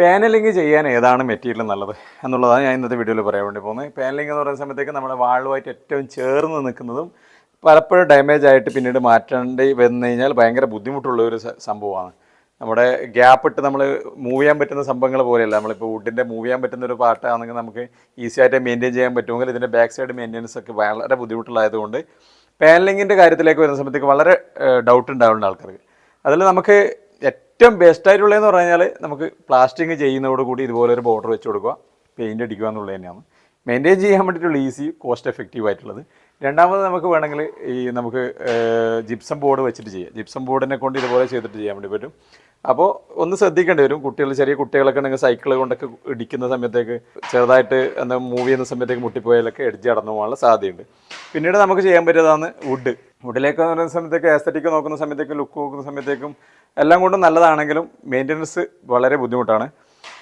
Panelling ചെയ്യാൻ ഏതാണ് material നല്ലത് എന്നുള്ളതാണ് ഞാൻ ഇന്നത്തെ വീഡിയോയിൽ പറയാൻ വേണ്ടി പോകുന്നത്. പാനലിംഗ് എന്ന് പറയുന്ന സമയത്തേക്ക് നമ്മുടെ വാളുമായിട്ട് ഏറ്റവും ചേർന്ന് നിൽക്കുന്നതും പലപ്പോഴും ഡാമേജ് ആയിട്ട് പിന്നീട് മാറ്റേണ്ടി വന്നു കഴിഞ്ഞാൽ ഭയങ്കര ബുദ്ധിമുട്ടുള്ള ഒരു സംഭവമാണ്. നമ്മുടെ ഗ്യാപ്പ് ഇട്ട് നമ്മൾ മൂവ് ചെയ്യാൻ പറ്റുന്ന സംഭവങ്ങൾ പോലെയല്ല. നമ്മളിപ്പോൾ വുഡിന്റെ മൂവ് ചെയ്യാൻ പറ്റുന്ന ഒരു പാർട്ടാണെങ്കിൽ നമുക്ക് ഈസി ആയിട്ട് മെയിന്റെയിൻ ചെയ്യാൻ പറ്റുമെങ്കിൽ ഇതിന്റെ ബാക്ക് സൈഡ് മെയിന്റെനൻസ് ഒക്കെ വളരെ ബുദ്ധിമുട്ടുള്ളതായതുകൊണ്ട് പാനലിങ്ങിന്റെ കാര്യത്തിലേക്ക് വരുന്ന സമയത്തേക്ക് വളരെ ഡൗട്ട് ഉണ്ടാവുന്ന ആൾക്കാർക്ക്. അതിൽ നമുക്ക് ഏറ്റവും ബെസ്റ്റ് ആയിട്ടുള്ളതെന്ന് പറഞ്ഞാൽ നമുക്ക് പ്ലാസ്റ്റിക് ചെയ്യുന്നതോട് കൂടി ഇതുപോലെ ഒരു ബോർഡർ വെച്ച് കൊടുക്കുക. പെയിന്റ് അടിക്കുക എന്നുള്ളത് തന്നെയാണ്. മെയിന്റെയിൻ ചെയ്യാൻ വേണ്ടിയിട്ടുള്ള ഈസി കോസ്റ്റ് എഫക്റ്റീവ് ആയിട്ടുള്ളത്. രണ്ടാമത് നമുക്ക് വേണമെങ്കിൽ ഈ നമുക്ക് ജിപ്സം ബോർഡ് വെച്ചിട്ട് ചെയ്യാം. ജിപ്സം ബോർഡിനെ കൊണ്ട് ഇതുപോലെ ചെയ്തിട്ട് ചെയ്യാൻ വേണ്ടി പറ്റും. അപ്പോൾ ഒന്ന് ശ്രദ്ധിക്കേണ്ടി വരും. കുട്ടികൾ ചെറിയ കുട്ടികളൊക്കെ ഉണ്ടെങ്കിൽ സൈക്കിൾ കൊണ്ടൊക്കെ ഇടിക്കുന്ന സമയത്തേക്ക് ചെറുതായിട്ട് എന്താ മൂവ് ചെയ്യുന്ന സമയത്തേക്ക് മുട്ടിപ്പോയാലൊക്കെ എഡ്ജ് അടന്നു പോകാനുള്ള സാധ്യതയുണ്ട്. പിന്നീട് നമുക്ക് ചെയ്യാൻ പറ്റിയതാണ് വുഡ് വുഡിലേക്ക് എന്ന് പറയുന്ന സമയത്തേക്ക് ആസ്തറ്റിക് നോക്കുന്ന സമയത്തേക്കും ലുക്ക് നോക്കുന്ന സമയത്തേക്കും എല്ലാം കൊണ്ടും നല്ലതാണെങ്കിലും മെയിന്റനൻസ് വളരെ ബുദ്ധിമുട്ടാണ്.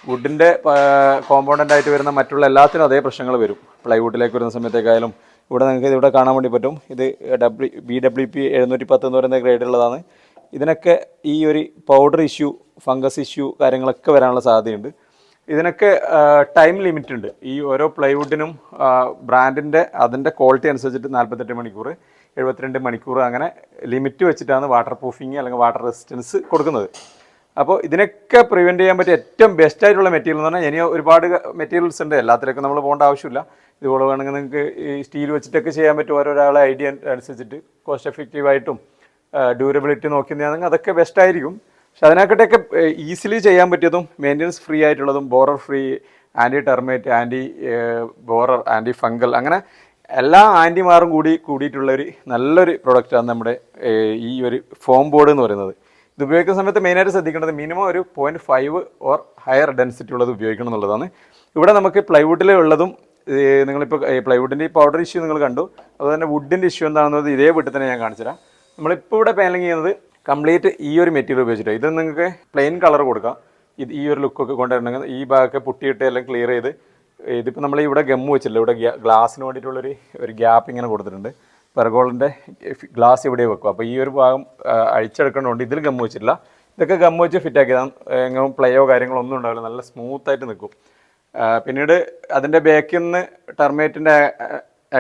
വുഡിന്റെ കോമ്പൗണ്ടന്റ് ആയിട്ട് വരുന്ന മറ്റുള്ള എല്ലാത്തിനും അതേ പ്രശ്നങ്ങൾ വരും. പ്ലൈവുഡിലേക്ക് വരുന്ന സമയത്തേക്കായാലും ഇവിടെ നിങ്ങൾക്ക് ഇവിടെ കാണാൻ വേണ്ടി പറ്റും. ഇത് ഡബ്ല്യു ബി ഡബ്ല്യു പി എഴുന്നൂറ്റി പത്ത് എന്ന് പറയുന്ന ഗ്രേഡ് ഉള്ളതാണ്. ഇതിനൊക്കെ ഈ ഒരു പൗഡർ ഇഷ്യൂ ഫംഗസ് ഇഷ്യൂ കാര്യങ്ങളൊക്കെ വരാനുള്ള സാധ്യതയുണ്ട്. ഇതിനൊക്കെ ടൈം ലിമിറ്റ് ഉണ്ട്. ഈ ഓരോ പ്ലൈവുഡിനും ബ്രാൻഡിന്റെ അതിന്റെ ക്വാളിറ്റി അനുസരിച്ചിട്ട് നാൽപ്പത്തെട്ട് മണിക്കൂർ എഴുപത്തിരണ്ട് മണിക്കൂർ അങ്ങനെ ലിമിറ്റ് വെച്ചിട്ടാണ് വാട്ടർ പ്രൂഫിങ് അല്ലെങ്കിൽ വാട്ടർ റെസിസ്റ്റൻസ് കൊടുക്കുന്നത്. അപ്പോൾ ഇതിനൊക്കെ പ്രിവെന്റ് ചെയ്യാൻ പറ്റിയ ഏറ്റവും ബെസ്റ്റ് ആയിട്ടുള്ള മെറ്റീരിയൽ എന്ന് പറഞ്ഞാൽ ഇനി ഒരുപാട് മെറ്റീരിയൽസ് ഉണ്ട്. എല്ലാത്തിലൊക്കെ നമ്മൾ പോകേണ്ട ആവശ്യമില്ല. ഇതുപോലെ വേണമെങ്കിൽ നിങ്ങൾക്ക് ഈ സ്റ്റീൽ വെച്ചിട്ടൊക്കെ ചെയ്യാൻ പറ്റും. ഓരോരാളെ ഐഡിയ അനുസരിച്ചിട്ട് കോസ്റ്റ് എഫക്റ്റീവായിട്ടും ഡ്യൂറബിലിറ്റി നോക്കുന്നതാണെങ്കിൽ അതൊക്കെ ബെസ്റ്റ് ആയിരിക്കും. പക്ഷെ ഈസിലി ചെയ്യാൻ പറ്റിയതും മെയിന്റനൻസ് ഫ്രീ ആയിട്ടുള്ളതും borer free anti termite anti borer anti fungal അങ്ങനെ എല്ലാ ആന്റിമാറും കൂടി കൂടിയിട്ടുള്ള ഒരു നല്ലൊരു പ്രൊഡക്റ്റാണ് നമ്മുടെ ഈ ഒരു ഫോം ബോർഡ് എന്ന് പറയുന്നത്. ഇത് ഉപയോഗിക്കുന്ന സമയത്ത് മെയിനായിട്ട് ശ്രദ്ധിക്കേണ്ടത് മിനിമം ഒരു point five or higher density ഉള്ളത് ഉപയോഗിക്കണം എന്നുള്ളതാണ്. ഇവിടെ നമുക്ക് പ്ലൈവുഡിൽ ഉള്ളതും നിങ്ങളിപ്പോൾ പ്ലൈവുഡിന്റെ ഈ പൗഡർ ഇഷ്യൂ നിങ്ങൾ കണ്ടു. അതുപോലെ തന്നെ വുഡിന്റെ ഇഷ്യൂ എന്താണെന്നത് ഇതേ വീട്ടിൽ തന്നെ ഞാൻ കാണിച്ചു കാണിച്ചുതരാം. നമ്മളിപ്പോൾ ഇവിടെ പാനലിങ് ചെയ്യുന്നത് കംപ്ലീറ്റ് ഈ ഒരു മെറ്റീരിയൽ ഉപയോഗിച്ചിട്ട്? ഇത് നിങ്ങൾക്ക് പ്ലെയിൻ കളർ കൊടുക്കാം. ഇത് ഈ ഒരു ലുക്കൊക്കെ കൊണ്ടുവരണമെങ്കിൽ ഈ ഭാഗമൊക്കെ പുട്ടിയിട്ട് എല്ലാം ക്ലിയർ ചെയ്ത് ഇതിപ്പോൾ നമ്മൾ ഇവിടെ ഗമ്മ് വെച്ചില്ല ഇവിടെ ഗ്ലാസ്സിന് വേണ്ടിയിട്ടുള്ളൊരു ഒരു ഗ്യാപ്പ് ഇങ്ങനെ കൊടുത്തിട്ടുണ്ട്. പെർഗോളിന്റെ ഗ്ലാസ് ഇവിടെ വെക്കും. അപ്പോൾ ഈ ഒരു ഭാഗം അഴിച്ചെടുക്കേണ്ടതുകൊണ്ട് ഇതിൽ ഗമ്മ് വെച്ചിട്ടില്ല. ഇതൊക്കെ ഗമ്മ് വെച്ച് ആക്കിയാൽ എങ്ങനെ പ്ലേയോ കാര്യങ്ങളോ ഒന്നും ഉണ്ടാവില്ല. നല്ല സ്മൂത്തായിട്ട് നിൽക്കും പിന്നീട് അതിന്റെ ബാക്കിൽ നിന്ന് ടെർമേറ്റിന്റെ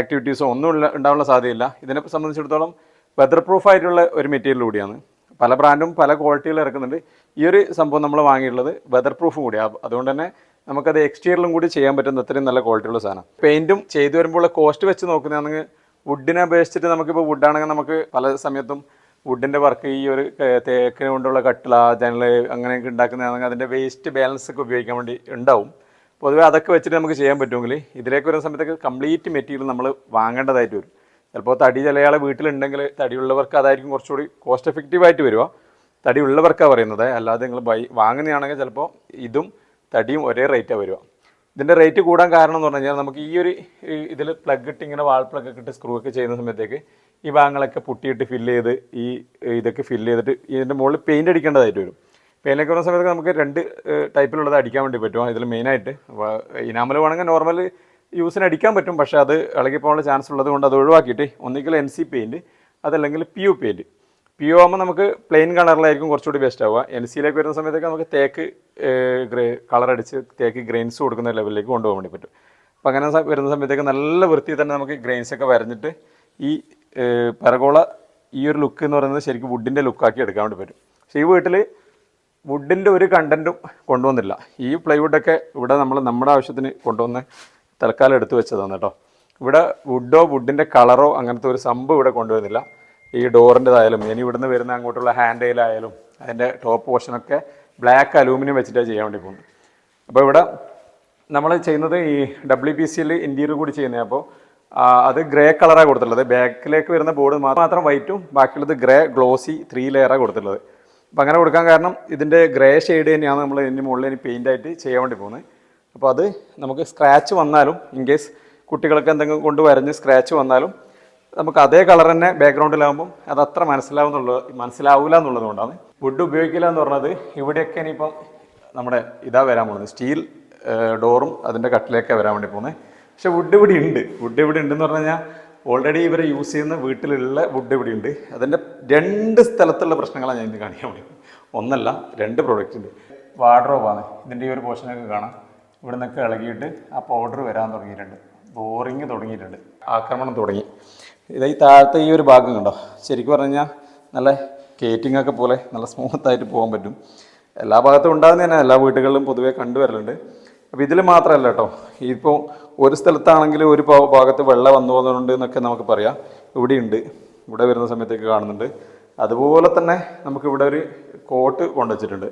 ആക്ടിവിറ്റീസോ ഒന്നും ഉണ്ടാവാനുള്ള സാധ്യതയില്ല. ഇതിനെ സംബന്ധിച്ചിടത്തോളം വെതർ പ്രൂഫ് ആയിട്ടുള്ള ഒരു മെറ്റീരിയൽ കൂടിയാണ്. പല ബ്രാൻഡും പല ക്വാളിറ്റിയിൽ ഇറക്കുന്നുണ്ട്. ഈ ഒരു സംഭവം നമ്മൾ വാങ്ങിയിട്ടുള്ളത് വെതർ പ്രൂഫും കൂടിയാണ് അതുകൊണ്ട് തന്നെ നമുക്കത് എക്സ്റ്റീരിയറിലും കൂടി ചെയ്യാൻ പറ്റുന്ന അത്രയും നല്ല ക്വാളിറ്റിയുള്ള സാധനം. പെയിന്റും ചെയ്തു വരുമ്പോൾ കോസ്റ്റ് വെച്ച് നോക്കുന്നതാണെങ്കിൽ വുഡിനെ അപേക്ഷിച്ചിട്ട് നമുക്കിപ്പോൾ വുഡാണെങ്കിൽ നമുക്ക് പല സമയത്തും വുഡിന്റെ വർക്ക് ഈ ഒരു തേക്കിന് കൊണ്ടുള്ള കട്ടില ജനൽ അങ്ങനെയൊക്കെ ഉണ്ടാക്കുന്നതാണെങ്കിൽ അതിന്റെ വേസ്റ്റ് ബാലൻസ് ഒക്കെ ഉപയോഗിക്കാൻ വേണ്ടി ഉണ്ടാവും. പൊതുവേ അതൊക്കെ വെച്ചിട്ട് നമുക്ക് ചെയ്യാൻ പറ്റുമെങ്കിൽ ഇതിലേക്ക് വരുന്ന സമയത്തൊക്കെ കംപ്ലീറ്റ് മെറ്റീരിയൽ നമ്മൾ വാങ്ങേണ്ടതായിട്ട് വരും. ചിലപ്പോൾ തടി ചിലയാളെ വീട്ടിലുണ്ടെങ്കിൽ തടിയുള്ളവർക്ക് അതായിരിക്കും കുറച്ചുകൂടി കോസ്റ്റ് എഫക്റ്റീവ് ആയിട്ട് വരിക. തടി ഉള്ളവർക്കാണ് പറയുന്നത്. അല്ലാതെ നിങ്ങൾ ബൈ വാങ്ങുന്നതാണെങ്കിൽ ചിലപ്പോൾ ഇതും തടിയും ഒരേ റേറ്റാണ് വരിക. ഇതിന്റെ റേറ്റ് കൂടാൻ കാരണം എന്ന് പറഞ്ഞു കഴിഞ്ഞാൽ നമുക്ക് ഈ ഒരു ഇതിൽ പ്ലഗ് ഇട്ട് ഇങ്ങനെ വാൾ പ്ലഗ് ഒക്കെ ഇട്ട് സ്ക്രൂ ഒക്കെ ചെയ്യുന്ന സമയത്തേക്ക് ഈ ഭാഗങ്ങളൊക്കെ പുട്ടിയിട്ട് ഫില്ല് ചെയ്ത് ഈ ഇതൊക്കെ ഫില്ല് ചെയ്തിട്ട് ഇതിന്റെ മുകളിൽ പെയിന്റ് അടിക്കേണ്ടതായിട്ട് വരും. പെയിനൊക്കെ വരുന്ന സമയത്ത് നമുക്ക് രണ്ട് ടൈപ്പിലുള്ളത് അടിക്കാൻ വേണ്ടി പറ്റും. ഇതിൽ മെയിനായിട്ട് ഇനാമൽ വേണമെങ്കിൽ നോർമൽ യൂസിന് അടിക്കാൻ പറ്റും പക്ഷേ അത് ഇളകി പോകാനുള്ള ചാൻസ് ഉള്ളത് കൊണ്ട് അത് ഒഴിവാക്കിയിട്ട് ഒന്നുകിൽ എൻ സി പെയിന്റ് അതല്ലെങ്കിൽ P U paint P U ആകുമ്പോൾ നമുക്ക് പ്ലെയിൻ കളറിലായിരിക്കും കുറച്ചുകൂടി ബെസ്റ്റ് ആവുക. എൻ സിയിലേക്ക് വരുന്ന സമയത്തൊക്കെ നമുക്ക് തേക്ക് ഗ്രേ കളർ അടിച്ച് തേക്ക് ഗ്രെയിൻസ് കൊടുക്കുന്ന ലെവലിലേക്ക് കൊണ്ടുപോകാൻ വേണ്ടി പറ്റും. അപ്പോൾ അങ്ങനെ വരുന്ന സമയത്തേക്ക് നല്ല വൃത്തിയിൽ തന്നെ നമുക്ക് ഗ്രെയിൻസ് ഒക്കെ വരഞ്ഞിട്ട് ഈ പരകോള ഈ ഒരു ലുക്ക് എന്ന് പറയുന്നത് ശരിക്കും വുഡിന്റെ ലുക്കാക്കി എടുക്കാൻ വേണ്ടി പറ്റും. പക്ഷേ ഈ വീട്ടിൽ വുഡിന്റെ ഒരു കണ്ടന്റും കൊണ്ടുവന്നില്ല. ഈ പ്ലൈവുഡൊക്കെ ഇവിടെ നമ്മൾ നമ്മുടെ ആവശ്യത്തിന് കൊണ്ടുവന്ന് തൽക്കാലം എടുത്തു വെച്ചതാണ് കേട്ടോ. ഇവിടെ വുഡോ വുഡിന്റെ കളറോ അങ്ങനത്തെ ഒരു സംഭവം ഇവിടെ കൊണ്ടുവന്നില്ല ഈ ഡോറിന്റെതായാലും ഇനി ഇവിടുന്ന് വരുന്ന അങ്ങോട്ടുള്ള ഹാൻഡ് ആയാലും അതിന്റെ ടോപ്പ് പോർഷനൊക്കെ ബ്ലാക്ക് അലൂമിനിയം വെച്ചിട്ടാണ് ചെയ്യാൻ വേണ്ടി പോകുന്നത്. അപ്പോൾ ഇവിടെ നമ്മൾ ചെയ്യുന്നത് ഈ ഡബ്ല്യു പി സിയിൽ ഇന്റീരിയർ കൂടി ചെയ്യുന്നത്. അപ്പോൾ അത് ഗ്രേ കളറാണ് കൊടുത്തിട്ടുള്ളത്. ബാക്കിലേക്ക് വരുന്ന ബോർഡ് മാത്രം വൈറ്റും ബാക്കിയുള്ളത് ഗ്രേ ഗ്ലോസി ത്രീ ലെയറാണ് കൊടുത്തിട്ടുള്ളത്. അപ്പോൾ അങ്ങനെ കൊടുക്കാൻ കാരണം ഇതിന്റെ ഗ്രേ ഷെയ്ഡ് തന്നെയാണ് നമ്മൾ ഇതിന്റെ മുകളിൽ ഇനി പെയിന്റായിട്ട് ചെയ്യാൻ വേണ്ടി പോകുന്നത്. അപ്പോൾ അത് നമുക്ക് സ്ക്രാച്ച് വന്നാലും ഇൻ കേസ് കുട്ടികൾക്ക് എന്തെങ്കിലും കൊണ്ട് വരഞ്ഞ് സ്ക്രാച്ച് വന്നാലും നമുക്ക് അതേ കളർ തന്നെ ബാക്ക്ഗ്രൗണ്ടിലാകുമ്പം അത് അത്ര മനസ്സിലാവുന്നുള്ളത് മനസ്സിലാവില്ല എന്നുള്ളത് കൊണ്ടാണ് വുഡ് ഉപയോഗിക്കില്ല എന്ന് പറഞ്ഞത് ഇവിടെയൊക്കെ ഇനിയിപ്പം നമ്മുടെ ഇതാ വരാൻ പോകുന്നത് സ്റ്റീൽ ഡോറും അതിന്റെ കട്ടിലേക്ക് വരാൻ വേണ്ടി പോകുന്നത് പക്ഷേ വുഡ് ഇവിടെ ഉണ്ട്. വുഡ് ഇവിടെ ഉണ്ടെന്ന് പറഞ്ഞു കഴിഞ്ഞാൽ ഓൾറെഡി ഇവർ യൂസ് ചെയ്യുന്ന വീട്ടിലുള്ള വുഡ് ഇവിടെ ഉണ്ട്. അതിന്റെ രണ്ട് സ്ഥലത്തുള്ള പ്രശ്നങ്ങളാണ് ഞാൻ ഇന്ന് കാണിക്കാൻ വേണ്ടി ഒന്നല്ല രണ്ട് പ്രോഡക്റ്റ് ഉണ്ട്. വാർഡ്രോബാണ് ഇതിന്റെ ഈ ഒരു പോർഷനൊക്കെ കാണാം. ഇവിടെ നിന്നൊക്കെ ഇളകിയിട്ട് ആ പൗഡർ വരാൻ തുടങ്ങിയിട്ടുണ്ട്. ബോറിങ് തുടങ്ങിയിട്ടുണ്ട്. ആക്രമണം തുടങ്ങി. ഇത് ഈ താഴത്തെ ഈ ഒരു ഭാഗം കണ്ടോ? ശരിക്കും പറഞ്ഞു കഴിഞ്ഞാൽ നല്ല കേറ്റിംഗ് ഒക്കെ പോലെ നല്ല സ്മൂത്തായിട്ട് പോകാൻ പറ്റും. എല്ലാ ഭാഗത്തും ഉണ്ടാകുന്ന തന്നെ എല്ലാ വീടുകളിലും പൊതുവേ കണ്ടുവരലുണ്ട് അപ്പോൾ ഇതിൽ മാത്രമല്ല കേട്ടോ. ഇപ്പോൾ ഒരു സ്ഥലത്താണെങ്കിൽ ഒരു ഭാഗത്ത് വെള്ളം വന്നു പോകുന്നുണ്ട് എന്നൊക്കെ നമുക്ക് പറയാം. ഇവിടെയുണ്ട്. ഇവിടെ വരുന്ന സമയത്തേക്ക് കാണുന്നുണ്ട്. അതുപോലെ തന്നെ നമുക്ക് ഇവിടെ ഒരു കോട്ട് കൊണ്ടുവച്ചിട്ടുണ്ട്.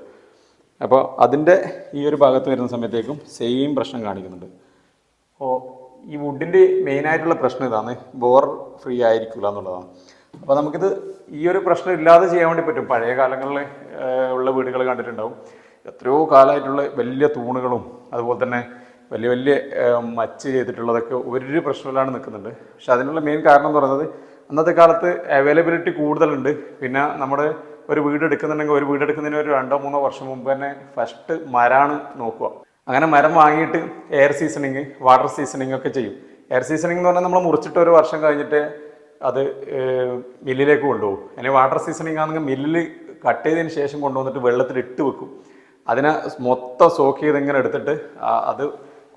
അപ്പോൾ അതിന്റെ ഈ ഒരു ഭാഗത്ത് വരുന്ന സമയത്തേക്കും സെയിം പ്രശ്നം കാണിക്കുന്നുണ്ട്. ഓ ഈ വുഡിന്റെ മെയിനായിട്ടുള്ള പ്രശ്നം ഇതാണ്. ബോർ ഫ്രീ ആയിരിക്കില്ല എന്നുള്ളതാണ്. അപ്പോൾ നമുക്കിത് ഈ ഒരു പ്രശ്നം ഇല്ലാതെ ചെയ്യാൻ വേണ്ടി പറ്റും. പഴയ കാലങ്ങളിൽ ഉള്ള വീടുകൾ കണ്ടിട്ടുണ്ടാവും. എത്രയോ കാലമായിട്ടുള്ള വലിയ തൂണുകളും അതുപോലെ തന്നെ വലിയ വലിയ മച്ച് ചെയ്തിട്ടുള്ളതൊക്കെ ഒരു പ്രശ്നമില്ലാണ്ട് നിൽക്കുന്നുണ്ട്. പക്ഷെ അതിനുള്ള മെയിൻ കാരണം എന്ന് പറയുന്നത് അന്നത്തെ കാലത്ത് അവൈലബിലിറ്റി കൂടുതലുണ്ട്. പിന്നെ നമ്മുടെ ഒരു വീട് എടുക്കുന്നുണ്ടെങ്കിൽ ഒരു വീട് എടുക്കുന്നതിന് ഒരു രണ്ടോ മൂന്നോ വർഷം മുമ്പ് തന്നെ ഫസ്റ്റ് മരാണ് നോക്കുക. അങ്ങനെ മരം വാങ്ങിയിട്ട് എയർ സീസണിങ് വാട്ടർ സീസണിങ് ഒക്കെ ചെയ്യും. എയർ സീസണിങ് എന്ന് പറഞ്ഞാൽ നമ്മൾ മുറിച്ചിട്ട് ഒരു വർഷം കഴിഞ്ഞിട്ട് അത് മില്ലിലേക്ക് കൊണ്ടുപോകും. അതിന് വാട്ടർ സീസണിങ് ആണെങ്കിൽ മില്ലിൽ കട്ട് ചെയ്തതിന് ശേഷം കൊണ്ടുവന്നിട്ട് വെള്ളത്തിൽ ഇട്ട് വെക്കും. അതിനെ മൊത്തം സോക്ക് ചെയ്ത് ഇങ്ങനെ എടുത്തിട്ട് അത്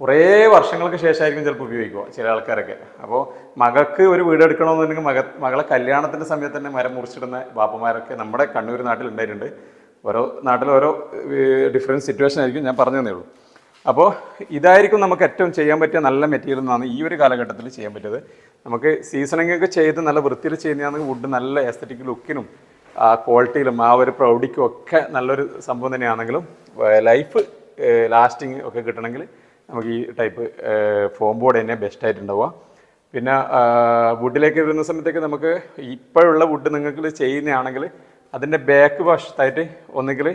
കുറേ വർഷങ്ങൾക്ക് ശേഷമായിരിക്കും ചിലപ്പോൾ ഉപയോഗിക്കുക ചില ആൾക്കാരൊക്കെ. അപ്പോൾ മകൾക്ക് ഒരു വീട് എടുക്കണമെന്നുണ്ടെങ്കിൽ മക മകളെ കല്യാണത്തിന്റെ സമയത്ത് തന്നെ മരം മുറിച്ചിടുന്ന ബാപ്പമാരൊക്കെ നമ്മുടെ കണ്ണൂർ നാട്ടിൽ ഉണ്ടായിട്ടുണ്ട് ഓരോ നാട്ടിൽ ഓരോ ഡിഫറെന്റ് സിറ്റുവേഷൻ ആയിരിക്കും ഞാൻ പറഞ്ഞു തന്നേ ഉള്ളൂ. അപ്പോൾ ഇതായിരിക്കും നമുക്ക് ഏറ്റവും ചെയ്യാൻ പറ്റിയ നല്ല മെറ്റീരിയൽ എന്നാണ് ഈ ഒരു കാലഘട്ടത്തിൽ ചെയ്യാൻ പറ്റിയത്. നമുക്ക് സീസണിംഗ് ഒക്കെ ചെയ്ത് നല്ല വൃത്തിയിൽ ചെയ്യുന്നതാണ് വുഡ് നല്ല എസ്തറ്റിക് ലുക്കിനും ക്വാളിറ്റിയിലും ആ ഒരു പ്രൗഢിക്കും ഒക്കെ നല്ലൊരു സംഭവം തന്നെയാണെങ്കിലും ലൈഫ് ലാസ്റ്റിങ് ഒക്കെ കിട്ടണമെങ്കിൽ നമുക്ക് ഈ ടൈപ്പ് ഫോം ബോർഡ് തന്നെ ബെസ്റ്റ് ആയിട്ടുണ്ടാവുക. പിന്നെ വുഡിലേക്ക് വരുന്ന സമയത്തേക്ക് നമുക്ക് ഇപ്പോഴുള്ള വുഡ് നിങ്ങൾക്ക് ചെയ്യുന്നതാണെങ്കിൽ അതിന്റെ ബാക്ക് വശത്തായിട്ട് ഒന്നുകിൽ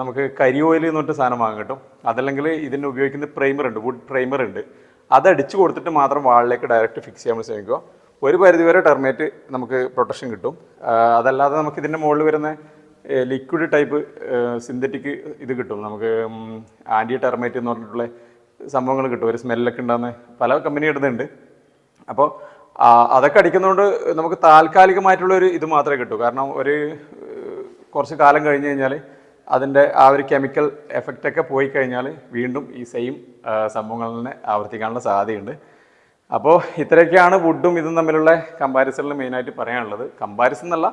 നമുക്ക് കരി ഓയിൽ എന്ന് പറഞ്ഞിട്ട് സാധനം വാങ്ങാൻ കിട്ടും. അതല്ലെങ്കിൽ ഇതിന് ഉപയോഗിക്കുന്ന പ്രൈമർ ഉണ്ട് വുഡ് പ്രൈമർ ഉണ്ട്. അത് അടിച്ചു കൊടുത്തിട്ട് മാത്രം വാളിലേക്ക് ഡയറക്റ്റ് ഫിക്സ് ചെയ്യാൻ ശ്രമിക്കുക. ഒരു പരിധിവരെ ടെർമേറ്റ് നമുക്ക് പ്രൊട്ടക്ഷൻ കിട്ടും. അതല്ലാതെ നമുക്ക് ഇതിന്റെ മുകളിൽ വരുന്ന ലിക്വിഡ് ടൈപ്പ് സിന്തറ്റിക് ഇത് കിട്ടും. നമുക്ക് ആന്റി ടെർമേറ്റ് എന്ന് പറഞ്ഞിട്ടുള്ള സംഭവങ്ങൾ കിട്ടും. ഒരു സ്മെല്ലൊക്കെ ഉണ്ടാകുന്ന പല കമ്പനി ഇടുന്നുണ്ട്. അപ്പോൾ അതൊക്കെ അടിക്കുന്നതുകൊണ്ട് നമുക്ക് താൽക്കാലികമായിട്ടുള്ള ഒരു ഇത് മാത്രമേ കിട്ടൂ. കാരണം ഒരു കുറച്ച് കാലം കഴിഞ്ഞ് കഴിഞ്ഞാൽ അതിന്റെ ആ ഒരു കെമിക്കൽ എഫക്റ്റൊക്കെ പോയി കഴിഞ്ഞാൽ വീണ്ടും ഈ സെയിം സംഭവങ്ങൾ തന്നെ ആവർത്തിക്കാനുള്ള സാധ്യതയുണ്ട്. അപ്പോൾ ഇത്രയൊക്കെയാണ് വുഡും ഇതും തമ്മിലുള്ള കമ്പാരിസണിൽ മെയിനായിട്ട് പറയാനുള്ളത്. കമ്പാരിസൺ എന്നല്ല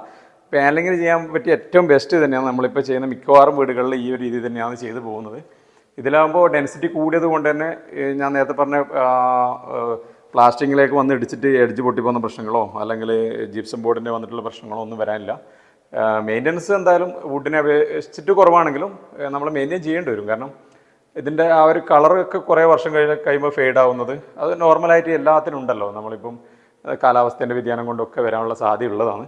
പാനലിങ്ങിന് ചെയ്യാൻ പറ്റിയ ഏറ്റവും ബെസ്റ്റ് തന്നെയാണ് നമ്മളിപ്പോൾ ചെയ്യുന്ന മിക്കവാറും വീടുകളിൽ ഈ ഒരു രീതി തന്നെയാണ് ചെയ്തു പോകുന്നത്. ഇതിലാകുമ്പോൾ ഡെൻസിറ്റി കൂടിയത് കൊണ്ട് തന്നെ ഞാൻ നേരത്തെ പറഞ്ഞ പ്ലാസ്റ്റിങ്ങിലേക്ക് വന്ന് ഇടിച്ചിട്ട് എഡ്ജ് പൊട്ടിപ്പോകുന്ന പ്രശ്നങ്ങളോ അല്ലെങ്കിൽ ജിപ്സം ബോർഡിന്റെ വന്നിട്ടുള്ള പ്രശ്നങ്ങളോ ഒന്നും വരാനില്ല. മെയിന്റനൻസ് എന്തായാലും വുഡിനെ അപേക്ഷിച്ചിട്ട് കുറവാണെങ്കിലും നമ്മൾ മെയിന്റെയിൻ ചെയ്യേണ്ടി വരും. കാരണം ഇതിന്റെ ആ ഒരു കളറൊക്കെ കുറേ വർഷം കഴിഞ്ഞ് കഴിയുമ്പോൾ ഫെയ്ഡ് ആവുന്നത് അത് നോർമലായിട്ട് എല്ലാത്തിനും ഉണ്ടല്ലോ. നമ്മളിപ്പം കാലാവസ്ഥേന്റെ വ്യതിയാനം കൊണ്ടൊക്കെ വരാനുള്ള സാധ്യതയുള്ളതാണ്.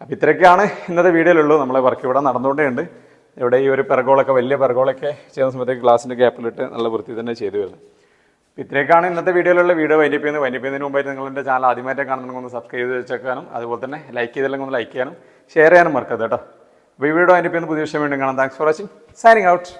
അപ്പോൾ ഇത്രയൊക്കെയാണ് ഇന്നത്തെ വീഡിയോയിലുള്ളൂ നമ്മളെ വർക്ക് ഇവിടെ നടന്നുകൊണ്ടേ ഉണ്ട് ഇവിടെ ഈ ഒരു പിറകോളൊക്കെ വലിയ പിറകോളൊക്കെ ചെയ്യുന്ന സമയത്തേക്ക് ഗ്ലാസിന്റെ ഗ്യാപ്പിലിട്ട് നല്ല വൃത്തി തന്നെ ചെയ്തു വരുന്നത് അപ്പോൾ ഇത്രയൊക്കെയാണ് ഇന്നത്തെ വീഡിയോയിലുള്ള വീഡിയോ വൈൻഡപ്പ് ചെയ്യുന്നതിന് മുമ്പായിട്ട് എന്റെ ചാനൽ ആദ്യമായിട്ട് കാണുന്നുണ്ടെങ്കിൽ ഒന്ന് സബ്സ്ക്രൈബ് ചെയ്ത് വെച്ചേക്കാനും അതുപോലെ തന്നെ ലൈക്ക് ചെയ്തില്ലെങ്കിൽ ഒന്ന് ലൈക്ക് ചെയ്യാനും ഷെയർ ചെയ്യാനും മറക്കരുത് കേട്ടോ. അപ്പോൾ ഈ വീഡിയോ വൈൻഡപ്പ് ചെയ്യുന്ന പുതിയ വിഷയം വീണ്ടും കാണാം. Thanks for watching signing out